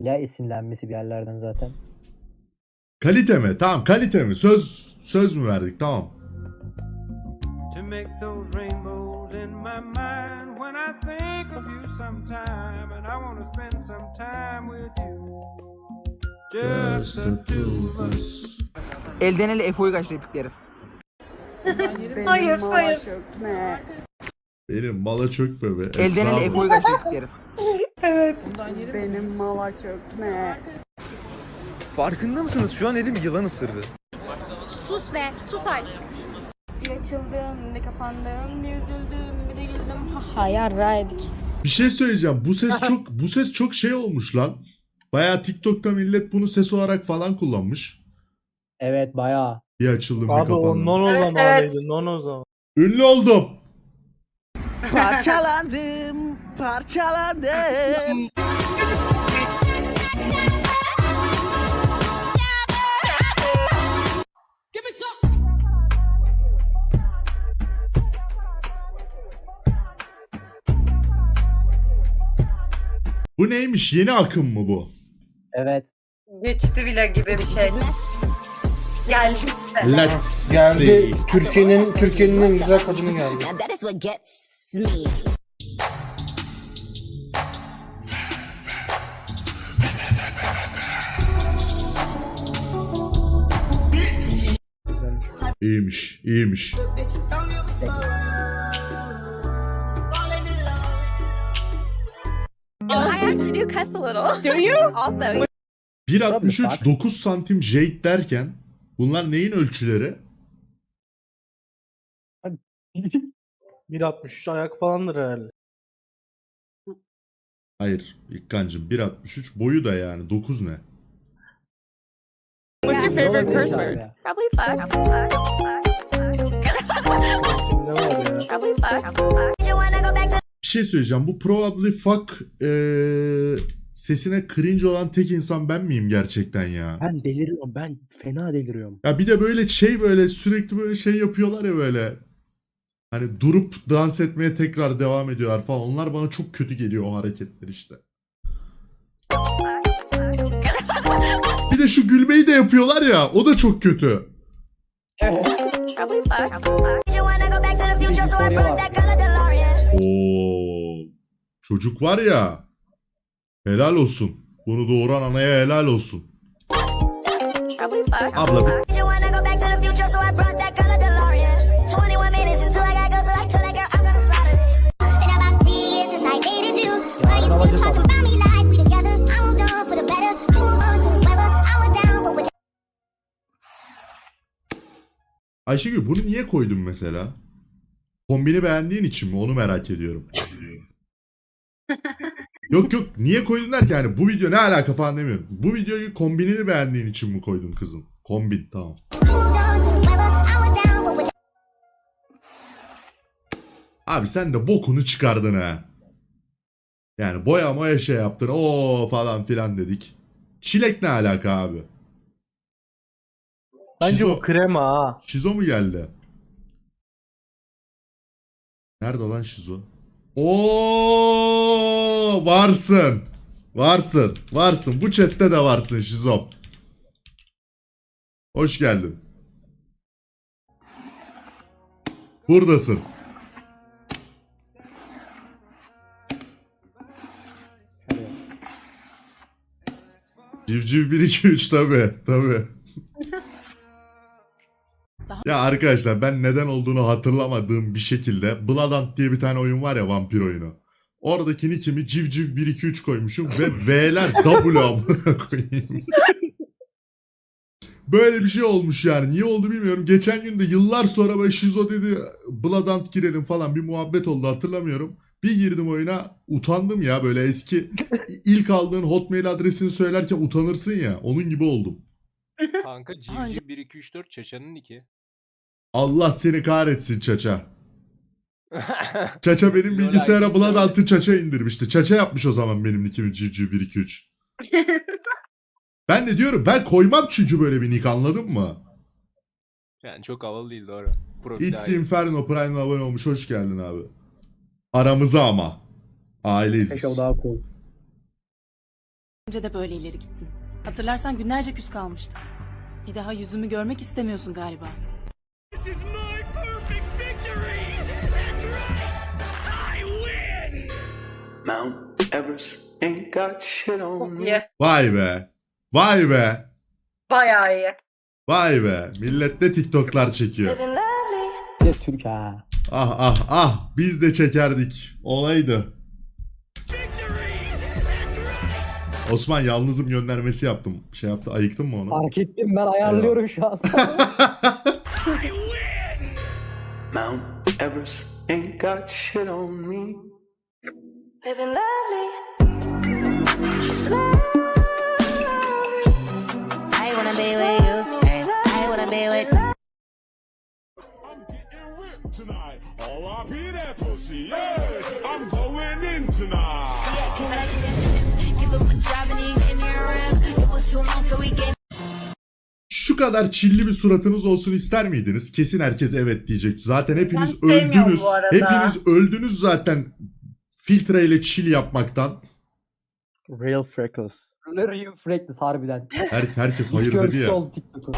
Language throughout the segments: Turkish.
Ya esinlenmesi bir yerlerden zaten. Kalite mi? Tamam kalite mi? Söz söz mü verdik? Tamam. to make those rainbows in my mind when I think of you sometime and I want to spend some time with you. Just the two of us. Elden ele Efo'yu kaç replikleri. Hayır, hayır. Benim mala çökme be. Elden ele. Efo'yu kaç replikleri. Evet. Benim mala çökme. Farkında mısınız? Şu an elim yılan ısırdı. Sus be, sus artık. Bir açıldım, bir kapandım, bir üzüldüm, bir de güldüm. Ha ha yarraydık. Bir şey söyleyeceğim. Bu ses çok bu ses çok şey olmuş lan. Baya TikTok'ta millet bunu ses olarak falan kullanmış. Evet bayağı. Bir açıldım bir Abi o kapandım. non o Evet, zamanıydı. evet. Non o zaman. Ünlü oldum. Parçalandım, parçalandım. Bu neymiş? Yeni akım mı bu? Evet. Geçti bile gibi bir şey. Geldi işte. Let's. Geldi. Türkiye'nin Türkiye'nin en güzel kadını geldi. İyiymiş, iyiymiş. I actually do cuss a little. Do you? Also, 1.63 9 santim Jade derken bunlar neyin ölçüleri? 1.63 ayak falandır herhalde. Hayır İlkancım 1.63 boyu da yani 9 ne? What's your favorite curse word? probably fuck. Probably fuck. Bir şey söyleyeceğim. Bu probably fuck eee, sesine cringe olan tek insan ben miyim gerçekten ya? Ben deliriyorum. Ben fena deliriyorum. Ya bir de böyle şey böyle sürekli böyle şey yapıyorlar ya böyle. Hani durup dans etmeye tekrar devam ediyorlar falan. Onlar bana çok kötü geliyor o hareketler işte. Bir de şu gülmeyi de yapıyorlar ya. O da çok kötü. Oo. Çocuk var ya. Helal olsun. Bunu doğuran anaya helal olsun. Abla bir Ayşegül bunu niye koydun mesela? Kombini beğendiğin için mi? Onu merak ediyorum. yok yok niye koydun derken hani bu video ne alaka falan demiyorum. Bu videoyu kombinini beğendiğin için mi koydun kızım? Kombin tamam. Abi sen de bokunu çıkardın ha. Yani boya moya şey yaptın o falan filan dedik. Çilek ne alaka abi? Bence Şizo- bu krema ha. Şizo mu geldi? Nerede lan Şizo? Oo varsın. Varsın. Varsın. Bu chatte de varsın Şizo. Hoş geldin. Buradasın. Civciv 1 2 3 tabi tabi. Ya arkadaşlar ben neden olduğunu hatırlamadığım bir şekilde Bloodhunt diye bir tane oyun var ya vampir oyunu. Oradaki nickimi civciv 1 2 3 koymuşum ve V'ler W amına koyayım. Böyle bir şey olmuş yani. Niye oldu bilmiyorum. Geçen gün de yıllar sonra böyle Şizo dedi Bloodhunt girelim falan bir muhabbet oldu hatırlamıyorum. Bir girdim oyuna utandım ya böyle eski ilk aldığın hotmail adresini söylerken utanırsın ya. Onun gibi oldum. Kanka civciv 1 2 3 4 çaçanın iki. Allah seni kahretsin Çaça. Çaça benim bilgisayara. Bloodhunt'ı Çaça indirmişti. Çaça yapmış o zaman benim nickimi civciv 1 2 3. ben de diyorum ben koymam çünkü böyle bir nick anladın mı? yani çok havalı değil doğru. Profil It's ayrı. Inferno Prime'e abone olmuş. Hoş geldin abi. Aramıza ama. Aileyiz biz. Daha cool. Önce de böyle ileri gittin. Hatırlarsan günlerce küs kalmıştık. Bir daha yüzümü görmek istemiyorsun galiba. Mount Everest ain't got shit on me. Vay be. Vay be. Bayağı iyi. Vay be. Millet de TikTok'lar çekiyor. Bir de Türk ha. Ah ah ah. Biz de çekerdik. Olaydı. Osman yalnızım göndermesi yaptım. Şey yaptı. Ayıktın mı onu? Fark ettim ben ayarlıyorum şu an. Mount Everest ain't got shit on me. I kadar çilli bir suratınız olsun ister miydiniz? Kesin herkes evet diyecek. Zaten hepiniz Ben öldünüz. bu arada. Hepiniz öldünüz zaten filtreyle çil yapmaktan. Real freckles. Real Freckles harbiden. Her, herkes hayır dedi ya. oldu TikTok'u.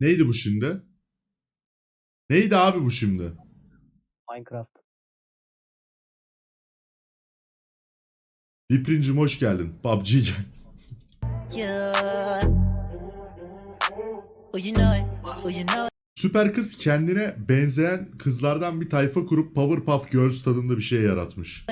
Neydi bu şimdi? Neydi abi bu şimdi? Minecraft. Viprincim hoş geldin. PUBG gel. Süper kız kendine benzeyen kızlardan bir tayfa kurup Powerpuff Girls tadında bir şey yaratmış.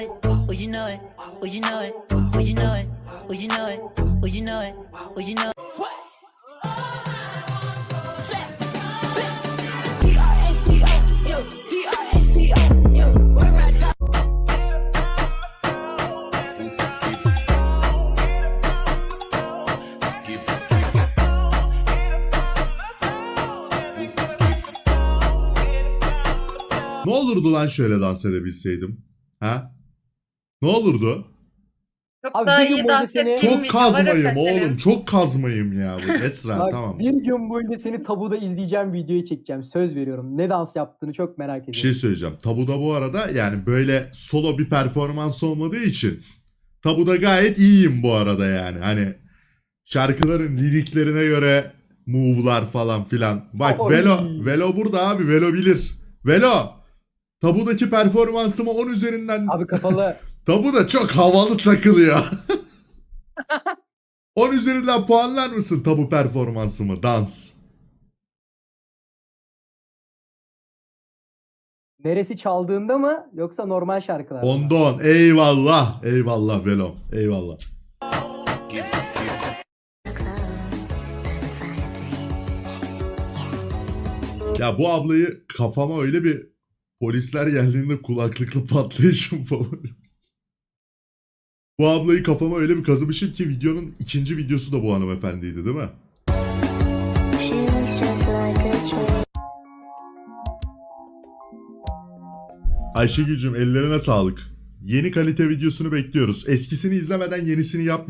Ne olurdu lan şöyle dans edebilseydim? Ha? Ne olurdu? Çok Abi daha bir gün iyi boyunca dans seni- ettiğim Çok kazmayım oğlum. Çok kazmayım ya bu. Esra Bak tamam. bir gün boyunca seni tabuda izleyeceğim videoyu çekeceğim. Söz veriyorum. Ne dans yaptığını çok merak ediyorum. Bir şey söyleyeceğim. Tabuda bu arada yani böyle solo bir performans olmadığı için tabuda gayet iyiyim bu arada yani. Hani şarkıların liriklerine göre move'lar falan filan. Bak Oy. Velo, Velo burada abi. Velo bilir. Velo. Tabudaki performansıma 10 üzerinden Abi kapalı. Tabuda çok havalı takılıyor. 10 üzerinden puanlar mısın tabu performansımı? Dans. Neresi çaldığında mı yoksa normal şarkılar? Onda 10. Eyvallah. Eyvallah Velo. Eyvallah. Ya bu ablayı kafama öyle bir polisler geldiğinde kulaklıklı patlayışım favori. Bu ablayı kafama öyle bir kazımışım ki videonun ikinci videosu da bu hanımefendiydi değil mi? Ayşegül'cüm ellerine sağlık. Yeni kalite videosunu bekliyoruz. Eskisini izlemeden yenisini yapmıyor.